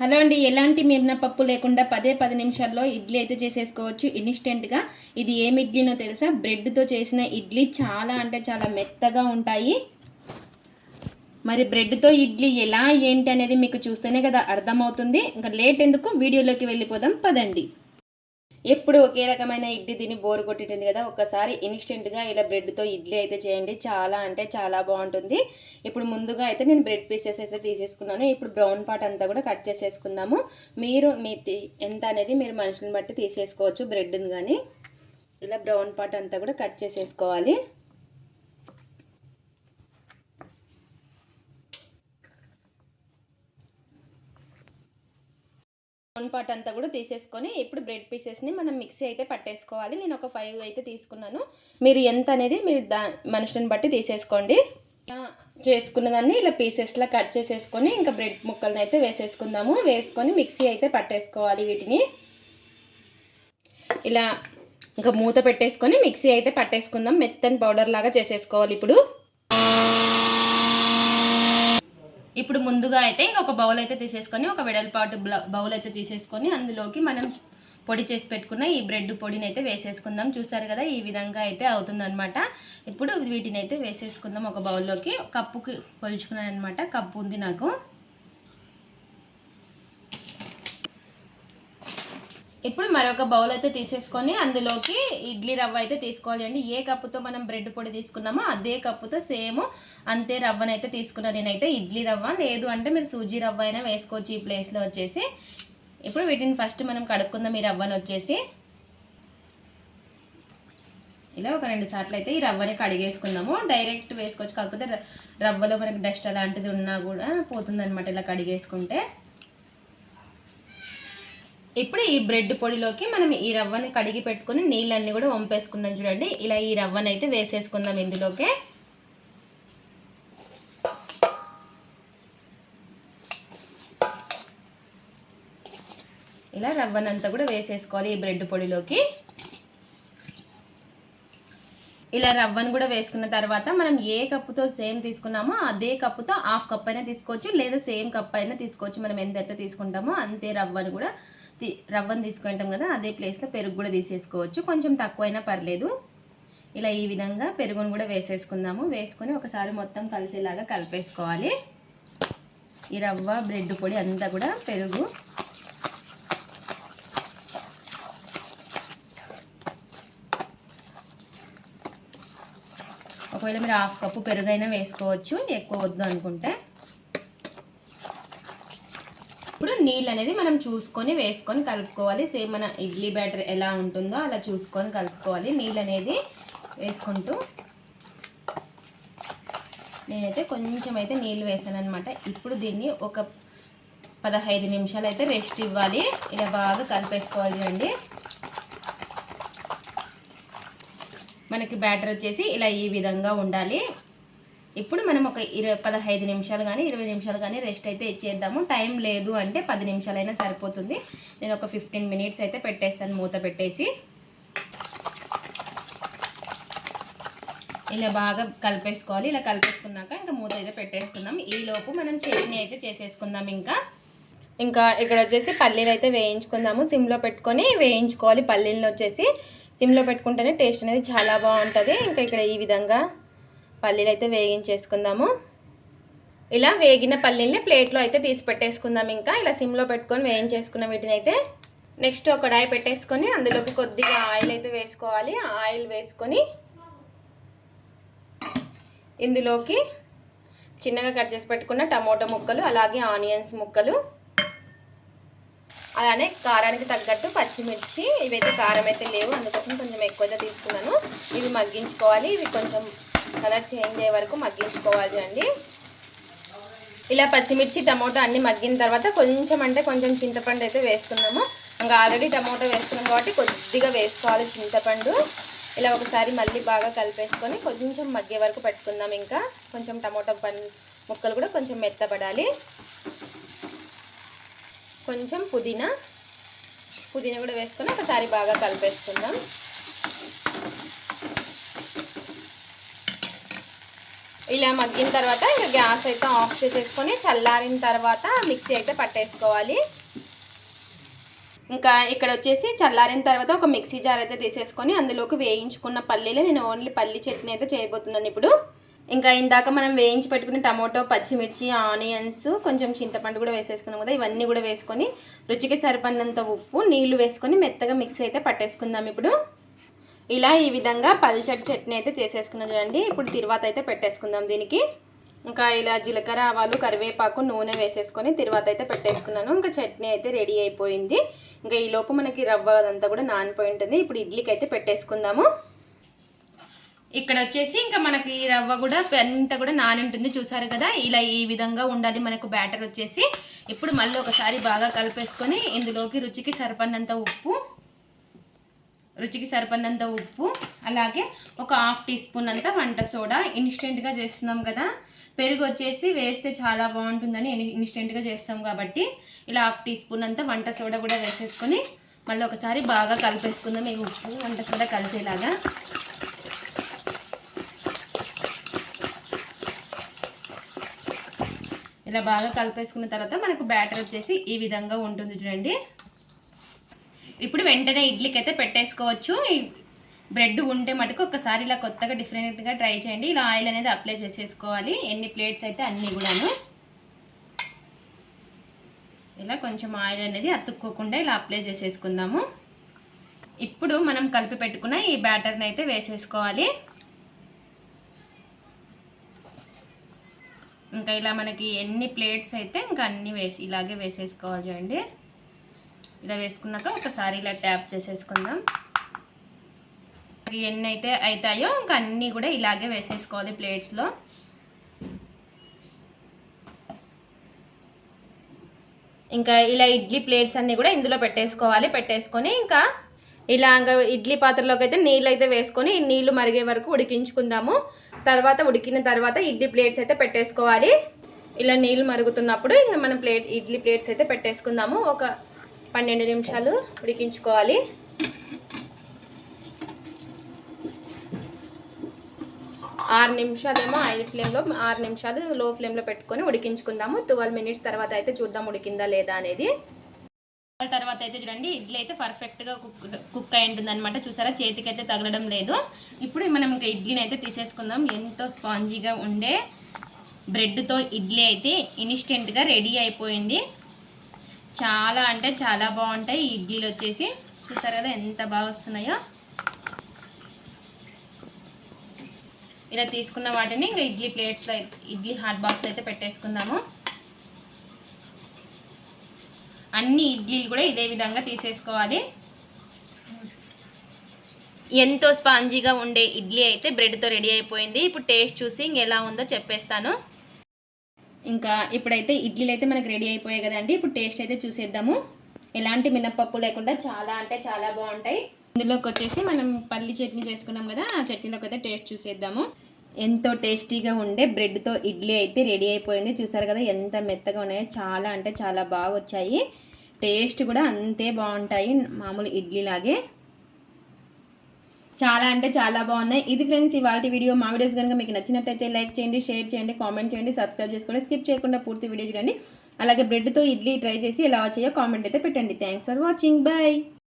Hello అండి ఎలాంటి మినపప్పు లేకుండా పదే పది నిమిషాల్లో ఇడ్లీ అయితే చేసేసుకోవచ్చు. ఇన్స్టెంట్గా ఇది ఏమి ఇడ్లీనో తెలుసా? బ్రెడ్తో చేసిన ఇడ్లీ చాలా అంటే చాలా మెత్తగా ఉంటాయి. మరి బ్రెడ్తో ఇడ్లీ ఎలా ఏంటి అనేది మీకు చూస్తేనే కదా అర్థమవుతుంది. ఇంకా లేట్ ఎందుకు? వీడియోలోకి వెళ్ళిపోదాం పదండి. ఎప్పుడు ఒకే రకమైన ఇడ్లీ తిని బోర్ కొట్టింటుంది కదా ఒకసారి ఇన్స్టెంట్గా ఇలా బ్రెడ్తో ఇడ్లీ అయితే చేయండి. చాలా అంటే చాలా బాగుంటుంది. ఇప్పుడు ముందుగా అయితే నేను బ్రెడ్ పీసెస్ అయితే తీసేసుకున్నాను. ఇప్పుడు బ్రౌన్ పార్ట్ అంతా కూడా కట్ చేసేసుకుందాము. మీరు మీ ఎంత అనేది మీరు మనుషులను బట్టి తీసేసుకోవచ్చు బ్రెడ్ని కానీ ఇలా బ్రౌన్ పార్ట్ అంతా కూడా కట్ చేసేసుకోవాలి. వన్ పార్ట్ అంతా కూడా తీసేసుకొని ఇప్పుడు బ్రెడ్ పీసెస్ని మనం మిక్సీ అయితే పట్టేసుకోవాలి. నేను ఒక ఫైవ్ అయితే తీసుకున్నాను. మీరు ఎంత అనేది మీరు దా మనుషులను బట్టి తీసేసుకోండి. చేసుకున్న దాన్ని ఇలా పీసెస్లా కట్ చేసేసుకొని ఇంకా బ్రెడ్ ముక్కలను అయితే వేసేసుకుందాము. వేసుకొని మిక్సీ అయితే పట్టేసుకోవాలి వీటిని. ఇలా ఇంకా మూత పెట్టేసుకొని మిక్సీ అయితే పట్టేసుకుందాం. మెత్తని పౌడర్ లాగా చేసేసుకోవాలి ఇప్పుడు. ఇప్పుడు ముందుగా అయితే ఇంకొక బౌల్ అయితే తీసేసుకొని ఒక వెడల్పాటు బౌల్ అయితే తీసేసుకొని అందులోకి మనం పొడి చేసి పెట్టుకున్న ఈ బ్రెడ్ పొడిని అయితే వేసేసుకుందాం. చూసారు కదా ఈ విధంగా అయితే అవుతుందన్నమాట. ఇప్పుడు వీటిని అయితే వేసేసుకుందాం ఒక బౌల్లోకి కప్పుకి కొలుచుకున్నాను అనమాట కప్పు ఉంది నాకు. ఇప్పుడు మరొక బౌల్ అయితే తీసేసుకొని అందులోకి ఇడ్లీ రవ్వ అయితే తీసుకోవాలండి ఏ కప్పుతో మనం బ్రెడ్ పొడి తీసుకున్నామో అదే కప్పుతో సేమ్ అంతే రవ్వనైతే తీసుకున్నాను నేనైతే ఇడ్లీ రవ్వ. లేదు అంటే మీరు సూజీ రవ్వ అయినా వేసుకోవచ్చు ఈ ప్లేస్లో వచ్చేసి. ఇప్పుడు వీటిని ఫస్ట్ మనం కడుక్కుందాం ఈ రవ్వను వచ్చేసి. ఇలా ఒక రెండు సార్లు అయితే ఈ రవ్వని కడిగేసుకుందాము డైరెక్ట్ వేసుకోవచ్చు. కాకపోతే రవ్వలో మనకి డస్ట్ అలాంటిది ఉన్నా కూడా పోతుందన్నమాట ఇలా కడిగేసుకుంటే. ఇప్పుడు ఈ బ్రెడ్ పొడిలోకి మనం ఈ రవ్వని కడిగి పెట్టుకుని నీళ్ళన్నీ కూడా వంపేసుకుందాం చూడండి. ఇలా ఈ రవ్వని అయితే వేసేసుకుందాం ఇందులోకి. ఇలా రవ్వనంతా కూడా వేసేసుకోవాలి ఈ బ్రెడ్ పొడిలోకి. ఇలా రవ్వను కూడా వేసుకున్న తర్వాత మనం ఏ కప్పుతో సేమ్ తీసుకున్నామో అదే కప్పుతో హాఫ్ కప్ అయినా తీసుకోవచ్చు లేదా సేమ్ కప్ అయినా తీసుకోవచ్చు. మనం ఎంతైతే తీసుకుంటామో అంతే రవ్వను కూడా రవ్వను తీసుకుంటాం కదా అదే ప్లేస్లో పెరుగు కూడా తీసేసుకోవచ్చు. కొంచెం తక్కువైనా పర్లేదు. ఇలా ఈ విధంగా పెరుగును కూడా వేసేసుకుందాము. వేసుకొని ఒకసారి మొత్తం కలిసేలాగా కలిపేసుకోవాలి. ఈ రవ్వ బ్రెడ్ పొడి అంతా కూడా పెరుగు. ఒకవేళ మీరు హాఫ్ కప్పు పెరుగైనా వేసుకోవచ్చు. ఎక్కువ వద్దు అనుకుంటే ఇప్పుడు నీళ్ళు అనేది మనం చూసుకొని వేసుకొని కలుపుకోవాలి. సేమ్ మన ఇడ్లీ బ్యాటర్ ఎలా ఉంటుందో అలా చూసుకొని కలుపుకోవాలి. నీళ్ళు అనేది వేసుకుంటూ నేనైతే కొంచెం అయితే నీళ్ళు వేసాను అనమాట ఇప్పుడు దీన్ని ఒక పదహైదు నిమిషాలు అయితే రెస్ట్ ఇవ్వాలి. ఇలా బాగా కలిపేసుకోవాలి అండి. మనకి బ్యాటర్ వచ్చేసి ఇలా ఈ విధంగా ఉండాలి. ఇప్పుడు మనం ఒక ఇరవై పదహైదు నిమిషాలు కానీ ఇరవై నిమిషాలు కానీ రెస్ట్ అయితే ఇచ్చేద్దాము. టైం లేదు అంటే పది నిమిషాలైనా సరిపోతుంది. నేను ఒక ఫిఫ్టీన్ మినిట్స్ అయితే పెట్టేస్తాను మూత పెట్టేసి. ఇలా బాగా కలిపేసుకోవాలి. ఇలా కలిపేసుకున్నాక ఇంకా మూత అయితే పెట్టేసుకుందాం. ఈలోపు మనం చట్నీ అయితే చేసేసుకుందాం ఇంకా. ఇంకా ఇక్కడ వచ్చేసి పల్లీలు అయితే వేయించుకుందాము. సిమ్లో పెట్టుకొని వేయించుకోవాలి పల్లీలను వచ్చేసి. సిమ్లో పెట్టుకుంటేనే టేస్ట్ అనేది చాలా బాగుంటుంది. ఇంకా ఇక్కడ ఈ విధంగా పల్లీలు అయితే వేగించేసుకుందాము. ఇలా వేగిన పల్లీల్ని ప్లేట్లో అయితే తీసి పెట్టేసుకుందాం ఇంకా. ఇలా సిమ్లో పెట్టుకొని వేయించేసుకున్న వీటిని అయితే నెక్స్ట్ ఒక కడాయి పెట్టేసుకొని అందులోకి కొద్దిగా ఆయిల్ అయితే వేసుకోవాలి. ఆయిల్ వేసుకొని ఇందులోకి చిన్నగా కట్ చేసి పెట్టుకున్న టమోటా ముక్కలు అలాగే ఆనియన్స్ ముక్కలు అలానే కారానికి తగ్గట్టు పచ్చిమిర్చి. ఇవైతే కారం అయితే లేవు అందుకోసం కొంచెం ఎక్కువగా తీసుకున్నాను. ఇవి మగ్గించుకోవాలి. ఇవి కొంచెం కలర్ చేంజ్ అయ్యే వరకు మగ్గించుకోవాలి అండి. ఇలా పచ్చిమిర్చి టమోటా అన్నీ మగ్గిన తర్వాత కొంచెం అంటే కొంచెం చింతపండు అయితే వేసుకున్నాము. ఇంకా ఆల్రెడీ టమోటా వేసుకున్నాం కాబట్టి కొద్దిగా వేసుకోవాలి చింతపండు. ఇలా ఒకసారి మళ్ళీ బాగా కలిపేసుకొని కొంచెం మగ్గే వరకు పెట్టుకుందాం ఇంకా. కొంచెం టమోటా పన్ ముక్కలు కూడా కొంచెం మెత్తపడాలి. కొంచెం పుదీనా పుదీనా కూడా వేసుకొని ఒకసారి బాగా కలిపేసుకుందాం. ఇలా మగ్గిన తర్వాత ఇంకా గ్యాస్ అయితే ఆఫ్ చేసేసుకొని చల్లారిన తర్వాత మిక్సీ అయితే పట్టేసుకోవాలి. ఇంకా ఇక్కడ వచ్చేసి చల్లారిన తర్వాత ఒక మిక్సీ జార్ అయితే తీసేసుకొని అందులోకి వేయించుకున్న పల్లీలు నేను ఓన్లీ పల్లి చట్నీ అయితే చేయబోతున్నాను ఇప్పుడు. ఇంకా ఇందాక మనం వేయించి పెట్టుకున్న టమాటో పచ్చిమిర్చి ఆనియన్స్ కొంచెం చింతపండు కూడా వేసేసుకున్నాం కదా ఇవన్నీ కూడా వేసుకొని రుచికి సరిపడినంత ఉప్పు నీళ్ళు వేసుకొని మెత్తగా మిక్సీ అయితే పట్టేసుకుందాం ఇప్పుడు. ఇలా ఈ విధంగా పల్చటి చట్నీ అయితే చేసేసుకున్నాం చూడండి. ఇప్పుడు తిరువాత అయితే పెట్టేసుకుందాం దీనికి. ఇంకా ఇలా జీలకర్ర ఆవాలు కరివేపాకు నూనె వేసేసుకొని తిరువాత అయితే పెట్టేసుకున్నాను. ఇంకా చట్నీ అయితే రెడీ అయిపోయింది. ఇంకా ఈ లోపు మనకి రవ్వ అదంతా కూడా నానిపోయి ఉంటుంది. ఇప్పుడు ఇడ్లీకి అయితే పెట్టేసుకుందాము. ఇక్కడ వచ్చేసి ఇంకా మనకి రవ్వ కూడా అంతా కూడా నాని ఉంటుంది. చూసారు కదా? ఇలా ఈ విధంగా ఉండాలి. మనకు బ్యాటర్ వచ్చేసి. ఇప్పుడు మళ్ళీ ఒకసారి బాగా కలిపేసుకొని ఇందులోకి రుచికి సరిపడినంత ఉప్పు రుచికి సరిపడినంత ఉప్పు అలాగే ఒక హాఫ్ టీ స్పూన్ అంతా వంట సోడా ఇన్స్టెంట్గా చేస్తున్నాం కదా. పెరుగు వచ్చేసి వేస్తే చాలా బాగుంటుందని ఇన్స్టెంట్గా చేస్తాం కాబట్టి ఇలా హాఫ్ టీ స్పూన్ అంతా వంట సోడా కూడా వేసేసుకొని మళ్ళీ ఒకసారి బాగా కలిపేసుకుందాం. ఈ ఉప్పు వంట సోడా కలిసేలాగా. ఇలా బాగా కలిపేసుకున్న తర్వాత మనకు బ్యాటర్ వచ్చేసి ఈ విధంగా ఉంటుంది చూడండి. ఇప్పుడు వెంటనే ఇడ్లీకి అయితే పెట్టేసుకోవచ్చు బ్రెడ్ ఉంటే మటుకు ఒకసారి ఇలా కొత్తగా డిఫరెంట్గా ట్రై చేయండి. ఇలా ఆయిల్ అనేది అప్లై చేసేసుకోవాలి. ఎన్ని ప్లేట్స్ అయితే అన్నీ కూడాను. ఇలా కొంచెం ఆయిల్ అనేది అతుక్కోకుండా ఇలా అప్లై చేసేసుకుందాము. ఇప్పుడు మనం కలిపి పెట్టుకున్న ఈ బ్యాటర్ని అయితే వేసేసుకోవాలి. ఇంకా ఇలా మనకి ఎన్ని ప్లేట్స్ అయితే ఇంకా అన్నీ వేసి ఇలాగే వేసేసుకోవాలి చూడండి. ఇలా వేసుకున్నాక ఒకసారి ఇలా ట్యాప్ చేసేసుకుందాం. ఎన్ని అయితే అవుతాయో ఇంకా అన్నీ కూడా ఇలాగే వేసేసుకోవాలి ప్లేట్స్లో. ఇంకా ఇలా ఇడ్లీ ప్లేట్స్ అన్నీ కూడా ఇందులో పెట్టేసుకోవాలి. పెట్టేసుకొని ఇంకా ఇలా ఇంకా ఇడ్లీ పాత్రలోకి అయితే నీళ్ళు అయితే వేసుకొని నీళ్ళు మరిగే వరకు ఉడికించుకుందాము. తర్వాత ఉడికిన తర్వాత ఇడ్లీ ప్లేట్స్ అయితే పెట్టేసుకోవాలి. ఇలా నీళ్ళు మరుగుతున్నప్పుడు ఇంకా మనం ప్లేట్ ఇడ్లీ ప్లేట్స్ అయితే పెట్టేసుకుందాము. ఒక పన్నెండు నిమిషాలు ఉడికించుకోవాలి. ఆరు నిమిషాలేమో హై ఫ్లేమ్లో ఆరు నిమిషాలు లో ఫ్లేమ్లో పెట్టుకొని ఉడికించుకుందాము. ట్వెల్వ్ మినిట్స్ తర్వాత అయితే చూద్దాం ఉడికిందా లేదా అనేది. తర్వాత అయితే చూడండి ఇడ్లీ అయితే పర్ఫెక్ట్గా కుక్ కుక్ అయి ఉంటుంది అనమాట చూసారా? చేతికి అయితే తగలడం లేదు. ఇప్పుడు మనం ఇంకా ఇడ్లీని అయితే తీసేసుకుందాం. ఎంతో స్పాంజీగా ఉండే బ్రెడ్తో ఇడ్లీ అయితే ఇన్స్టెంట్గా రెడీ అయిపోయింది. చాలా అంటే చాలా బాగుంటాయి. ఈ ఇడ్లీలు వచ్చేసి చూసారు కదా ఎంత బాగా వస్తున్నాయో. ఇలా తీసుకున్న వాటిని ఇంకా ఇడ్లీ ప్లేట్స్లో ఇడ్లీ హాట్ బాక్స్లో అయితే పెట్టేసుకుందాము. అన్ని ఇడ్లీలు కూడా ఇదే విధంగా తీసేసుకోవాలి. ఎంతో స్పాంజీగా ఉండే ఇడ్లీ అయితే బ్రెడ్తో రెడీ అయిపోయింది. ఇప్పుడు టేస్ట్ చూసి ఇంకెలా ఉందో చెప్పేస్తాను. ఇంకా ఇప్పుడైతే ఇడ్లీలు అయితే మనకు రెడీ అయిపోయాయి కదండి. ఇప్పుడు టేస్ట్ అయితే చూసేద్దాము. ఎలాంటి మినప్పప్పు లేకుండా చాలా అంటే చాలా బాగుంటాయి. ఇందులోకి వచ్చేసి మనం పల్లి చట్నీ చేసుకున్నాం కదా ఆ చట్నీలోకి అయితే టేస్ట్ చూసేద్దాము. ఎంతో టేస్టీగా ఉండే బ్రెడ్తో ఇడ్లీ అయితే రెడీ అయిపోయింది. చూసారు కదా ఎంత మెత్తగా ఉన్నాయో చాలా అంటే చాలా బాగా వచ్చాయి. టేస్ట్ కూడా అంతే బాగుంటాయి మామూలు ఇడ్లీ లాగే చాలా అంటే చాలా బాగున్నాయి. ఇది ఫ్రెండ్స్ ఇవాళ వీడియో మా వీడియోస్ కనుక మీకు నచ్చినట్టయితే లైక్ చేయండి షేర్ చేయండి కామెంట్ చేయండి సబ్స్క్రైబ్ చేసుకోండి స్కిప్ చేయకుండా పూర్తి వీడియో చూడండి. అలాగే బ్రెడ్తో ఇడ్లీ ట్రై చేసి ఎలా వచ్చాయో కామెంట్ అయితే పెట్టండి. Thanks for watching. బాయ్.